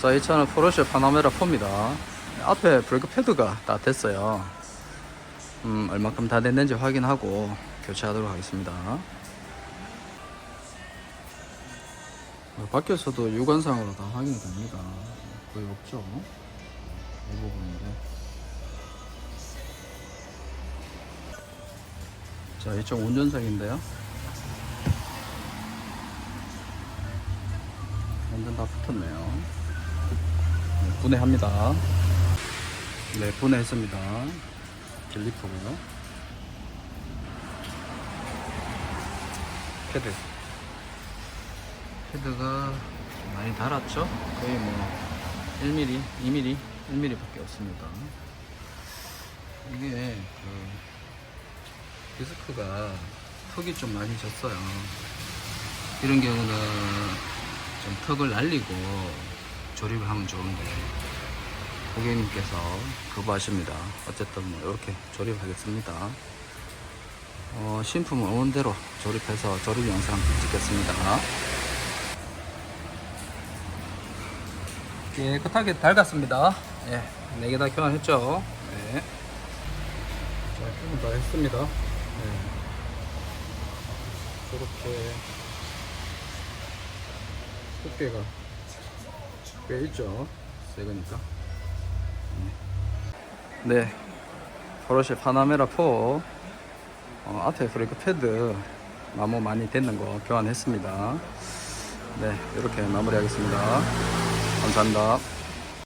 자, 이 차는 포르쉐 파나메라 4입니다. 앞에 브레이크 패드가 다 됐어요. 음, 얼마큼 다 됐는지 확인하고 교체하도록 하겠습니다. 어, 밖에서도 유관상으로 다 확인이 됩니다. 거의 없죠. 이 부분인데. 자, 이쪽 운전석인데요. 완전 다 붙었네요. 네, 분해합니다. 네, 분해했습니다. 딜리프고요. 패드. 패드가 좀 많이 달았죠? 거의 뭐 1mm, 2mm, 1mm 밖에 없습니다. 이게 그 디스크가 턱이 좀 많이 졌어요. 이런 경우는 좀 턱을 날리고 조립을 하면 좋은데 고객님께서 거부하십니다. 어쨌든 뭐 이렇게 조립하겠습니다. 어, 신품은 원대로 조립해서 조립 영상 찍겠습니다. 깨끗하게 닳았습니다. 예, 4개 다 교환했죠. 네. 자, 조금 다 했습니다. 네. 저렇게 두께가 꽤 있죠. 새 거니까. 네. 포르쉐 파나메라 4 어, 앞에 브레이크 패드 마모 많이 됐는 거 교환했습니다. 네, 이렇게 마무리하겠습니다. 감사합니다.